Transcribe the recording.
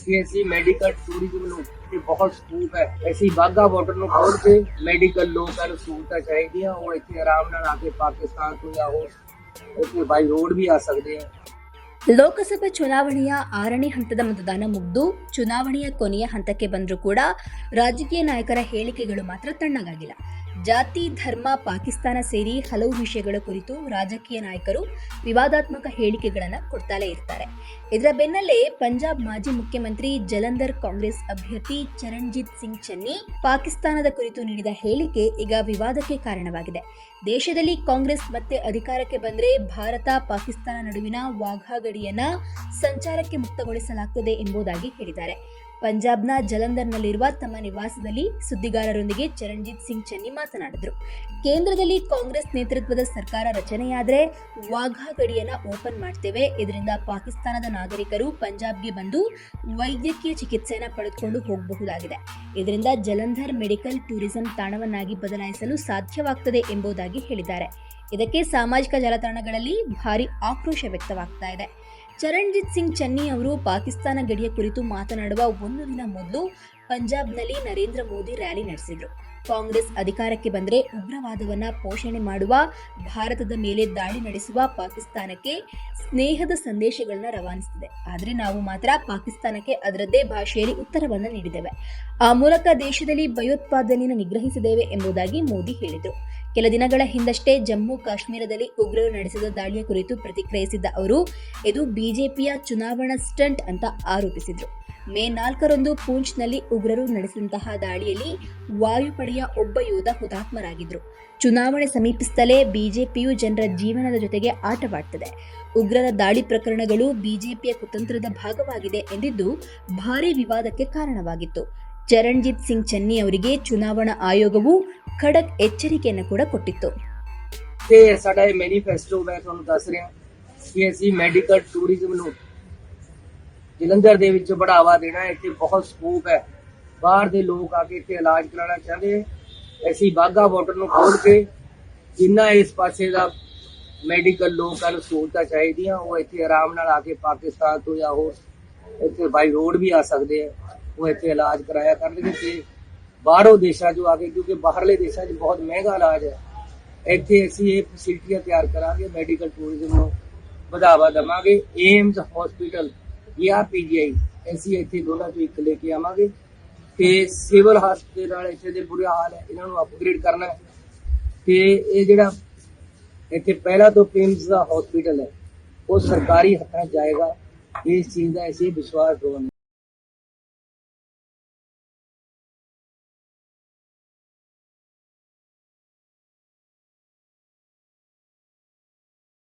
ਕਿ ਅਸੀਂ medical tourism ਨੂੰ ਤੇ ਬਹੁਤ ਸਕੂਪ ਹੈ ਅਸੀਂ ਬਾਗਾ ਬਾਰਡਰ ਨੂੰ ਖੋਲ ਕੇ ਮੈਡੀਕਲ ਲੋਕਾਂ ਨੂੰ ਸਹੂਲਤਾਂ ਚਾਹੀਦੀਆਂ ਉਹ ਇੱਥੇ ਆਰਾਮ ਨਾਲ ਆ ਕੇ ਪਾਕਿਸਤਾਨ ਤੋਂ ਜਾਂ ਹੋਰ ਇੱਥੇ ਬਾਈ ਰੋਡ ਵੀ ਆ ਸਕਦੇ ਆ ಲೋಕಸಭಾ ಚುನಾವಣೆಯ ಆರನೇ ಹಂತದ ಮತದಾನ ಮುಗಿದು ಚುನಾವಣೆಯ ಕೊನೆಯ ಹಂತಕ್ಕೆ ಬಂದರೂ ಕೂಡ ರಾಜಕೀಯ ನಾಯಕರ ಹೇಳಿಕೆಗಳು ಮಾತ್ರ ತಣ್ಣಗಾಗಿಲ್ಲ ಜಾತಿ, ಧರ್ಮ, ಪಾಕಿಸ್ತಾನ ಸೇರಿ ಹಲವು ವಿಷಯಗಳ ಕುರಿತು ರಾಜಕೀಯ ನಾಯಕರು ವಿವಾದಾತ್ಮಕ ಹೇಳಿಕೆಗಳನ್ನು ಕೊಡ್ತಾಲೇ ಇರ್ತಾರೆ. ಇದರ ಬೆನ್ನಲ್ಲೇ ಪಂಜಾಬ್ ಮಾಜಿ ಮುಖ್ಯಮಂತ್ರಿ ಜಲಂಧರ್ ಕಾಂಗ್ರೆಸ್ ಅಭ್ಯರ್ಥಿ ಚರಣ್ಜಿತ್ ಸಿಂಗ್ ಚನ್ನಿ ಪಾಕಿಸ್ತಾನದ ಕುರಿತು ನೀಡಿದ ಹೇಳಿಕೆ ಈಗ ವಿವಾದಕ್ಕೆ ಕಾರಣವಾಗಿದೆ. ದೇಶದಲ್ಲಿ ಕಾಂಗ್ರೆಸ್ ಮತ್ತೆ ಅಧಿಕಾರಕ್ಕೆ ಬಂದರೆ ಭಾರತ, ಪಾಕಿಸ್ತಾನ ನಡುವಿನ ವಾಘಾ ಗಡಿಯನ್ನ ಸಂಚಾರಕ್ಕೆ ಮುಕ್ತಗೊಳಿಸಲಾಗುತ್ತದೆ ಎಂಬುದಾಗಿ ಹೇಳಿದ್ದಾರೆ. ಪಂಜಾಬ್ನ ಜಲಂಧರ್ನಲ್ಲಿರುವ ತಮ್ಮ ನಿವಾಸದಲ್ಲಿ ಸುದ್ದಿಗಾರರೊಂದಿಗೆ ಚರಣ್ಜಿತ್ ಸಿಂಗ್ ಚೆನ್ನಿ ಮಾತನಾಡಿದರು. ಕೇಂದ್ರದಲ್ಲಿ ಕಾಂಗ್ರೆಸ್ ನೇತೃತ್ವದ ಸರ್ಕಾರ ರಚನೆಯಾದರೆ ವಾಘಾ ಗಡಿಯನ್ನು ಓಪನ್ ಮಾಡ್ತೇವೆ. ಇದರಿಂದ ಪಾಕಿಸ್ತಾನದ ನಾಗರಿಕರು ಪಂಜಾಬ್ಗೆ ಬಂದು ವೈದ್ಯಕೀಯ ಚಿಕಿತ್ಸೆಯನ್ನು ಪಡೆದುಕೊಂಡು ಹೋಗಬಹುದಾಗಿದೆ. ಇದರಿಂದ ಜಲಂಧರ್ ಮೆಡಿಕಲ್ ಟೂರಿಸಂ ತಾಣವನ್ನಾಗಿ ಬದಲಾಯಿಸಲು ಸಾಧ್ಯವಾಗ್ತದೆ ಎಂಬುದಾಗಿ ಹೇಳಿದ್ದಾರೆ. ಇದಕ್ಕೆ ಸಾಮಾಜಿಕ ಜಾಲತಾಣಗಳಲ್ಲಿ ಭಾರಿ ಆಕ್ರೋಶ ವ್ಯಕ್ತವಾಗ್ತಾ ಇದೆ. ಚರಣ್ಜಿತ್ ಸಿಂಗ್ ಚನ್ನಿ ಅವರು ಪಾಕಿಸ್ತಾನ ಗಡಿಯ ಕುರಿತು ಮಾತನಾಡುವ ಒಂದು ದಿನ ಮೊದಲು ಪಂಜಾಬ್ನಲ್ಲಿ ನರೇಂದ್ರ ಮೋದಿ ರ್ಯಾಲಿ ನಡೆಸಿದ್ರು. ಕಾಂಗ್ರೆಸ್ ಅಧಿಕಾರಕ್ಕೆ ಬಂದರೆ ಉಗ್ರವಾದವನ್ನ ಪೋಷಣೆ ಮಾಡುವ, ಭಾರತದ ಮೇಲೆ ದಾಳಿ ನಡೆಸುವ ಪಾಕಿಸ್ತಾನಕ್ಕೆ ಸ್ನೇಹದ ಸಂದೇಶಗಳನ್ನ ರವಾನಿಸುತ್ತಿದೆ ಆದರೆ ನಾವು ಮಾತ್ರ ಪಾಕಿಸ್ತಾನಕ್ಕೆ ಅದರದ್ದೇ ಭಾಷೆಯಲ್ಲಿ ಉತ್ತರವನ್ನು ನೀಡಿದ್ದೇವೆ. ಆ ಮೂಲಕ ದೇಶದಲ್ಲಿ ಭಯೋತ್ಪಾದನೆಯನ್ನು ನಿಗ್ರಹಿಸಿದ್ದೇವೆ ಎಂಬುದಾಗಿ ಮೋದಿ ಹೇಳಿದರು. ಕೆಲ ದಿನಗಳ ಹಿಂದಷ್ಟೇ ಜಮ್ಮು ಕಾಶ್ಮೀರದಲ್ಲಿ ಉಗ್ರರು ನಡೆಸಿದ ದಾಳಿಯ ಕುರಿತು ಪ್ರತಿಕ್ರಿಯಿಸಿದ್ದ ಅವರು, ಇದು ಬಿಜೆಪಿಯ ಚುನಾವಣಾ ಸ್ಟಂಟ್ ಅಂತ ಆರೋಪಿಸಿದರು. ಮೇ ನಾಲ್ಕರಂದು ಪೂಂಚ್ನಲ್ಲಿ ಉಗ್ರರು ನಡೆಸಿದಂತಹ ದಾಳಿಯಲ್ಲಿ ವಾಯುಪಡೆಯ ಒಬ್ಬ ಯೋಧ ಹುತಾತ್ಮರಾಗಿದ್ದರು ಚುನಾವಣೆ ಸಮೀಪಿಸುತ್ತಲೇ ಬಿಜೆಪಿಯು ಜನರ ಜೀವನದ ಜೊತೆಗೆ ಆಟವಾಡ್ತದೆ ಉಗ್ರರ ದಾಳಿ ಪ್ರಕರಣಗಳು ಬಿಜೆಪಿಯ ಕುತಂತ್ರದ ಭಾಗವಾಗಿದೆ ಎಂದಿದ್ದು ಭಾರೀ ವಿವಾದಕ್ಕೆ ಕಾರಣವಾಗಿತ್ತು ಚರಣ್ಜಿತ್ ಸಿಂಗ್ ಚನ್ನಿ ಅವರಿಗೆ ಚುನಾವಣಾ ಆಯೋಗವು ಖಡಕ್ ಎಚ್ಚರಿಕೆಯನ್ನು ಕೂಡ ಕೊಟ್ಟಿತ್ತು ਤੇ ਸਾਡਾ ਇਹ ਮੈਨੀਫੈਸਟੋ ਮੈਂ ਤੁਹਾਨੂੰ ਦੱਸ ਰਿਹਾ ਕਿ ਅਸੀਂ ਮੈਡੀਕਲ ਟੂਰਿਜ਼ਮ ਨੂੰ ਜਲੰਧਰ ਦੇ ਵਿੱਚ ਬੜਾਵਾ ਦੇਣਾ ਹੈ ਇੱਥੇ ਬਹੁਤ ਸਕੋਪ ਹੈ। ਬਾਹਰ ਦੇ ਲੋਕ ਆ ਕੇ ਇੱਥੇ ਇਲਾਜ ਕਰਾਉਣਾ ਚਾਹੁੰਦੇ ਹੈ ਅਸੀਂ ਬਾਗਾ ਬਾਰਡਰ ਨੂੰ ਖੋਲ ਕੇ ਜਿੰਨਾ ਇਸ ਪਾਸੇ ਦਾ ਮੈਡੀਕਲ ਲੋਕਾਂ ਨੂੰ ਸਹੂਲਤਾਂ ਚਾਹੀਦੀਆਂ, ਉਹ ਇੱਥੇ ਆਰਾਮ ਨਾਲ ਆ ਕੇ ਪਾਕਿਸਤਾਨ ਤੋਂ ਜਾਂ ਹੋਰ ਇੱਥੇ ਬਾਈ ਰੋਡ ਵੀ ਆ ਸਕਦੇ ਆ। ਉਹ ਇੱਥੇ ਇਲਾਜ ਕਰਾਇਆ ਕਰਨਗੇ ਤੇ ਬਾਹਰੋਂ ਦੇਸ਼ਾਂ 'ਚੋਂ ਆ ਕੇ, ਕਿਉਂਕਿ ਬਾਹਰਲੇ ਦੇਸ਼ਾਂ 'ਚ ਬਹੁਤ ਮਹਿੰਗਾ ਇਲਾਜ ਹੈ। ਇੱਥੇ ਅਸੀਂ ਇਹ ਫੈਸਿਲਿਟੀਆਂ ਤਿਆਰ ਕਰਾਂਗੇ ਮੈਡੀਕਲ ਟੂਰਿਜ਼ਮ ਨੂੰ ਵਧਾਵਾ ਦੇਵਾਂਗੇ। ਏਮਸ ਹਸਪੀਟਲ ਜਾਂ ਪੀਜੀਆਈ ਅਸੀਂ ਇੱਥੇ ਦੋਨਾਂ ਚੋਂ ਇੱਕ ਲੈ ਕੇ ਆਵਾਂਗੇ। ਤੇ ਸਿਵਲ ਹਸਪਤਾਲ ਨਾਲ ਇੱਥੇ ਦੇ ਬੁਰੇ ਹਾਲ ਹੈ, ਇਹਨਾਂ ਨੂੰ ਅਪਗ੍ਰੇਡ ਕਰਨਾ ਹੈ। ਤੇ ਇਹ ਜਿਹੜਾ ਇੱਥੇ ਪਹਿਲਾ ਤੋਂ ਪਿੰਸ ਦਾ ਹਸਪੀਟਲ ਹੈ, ਉਹ ਸਰਕਾਰੀ ਹੱਥਾਂ 'ਚ ਜਾਏਗਾ। ਇਸ ਚੀਜ਼ ਦਾ ਅਸੀਂ ਵਿਸ਼ਵਾਸ ਦਵਾਂਗੇ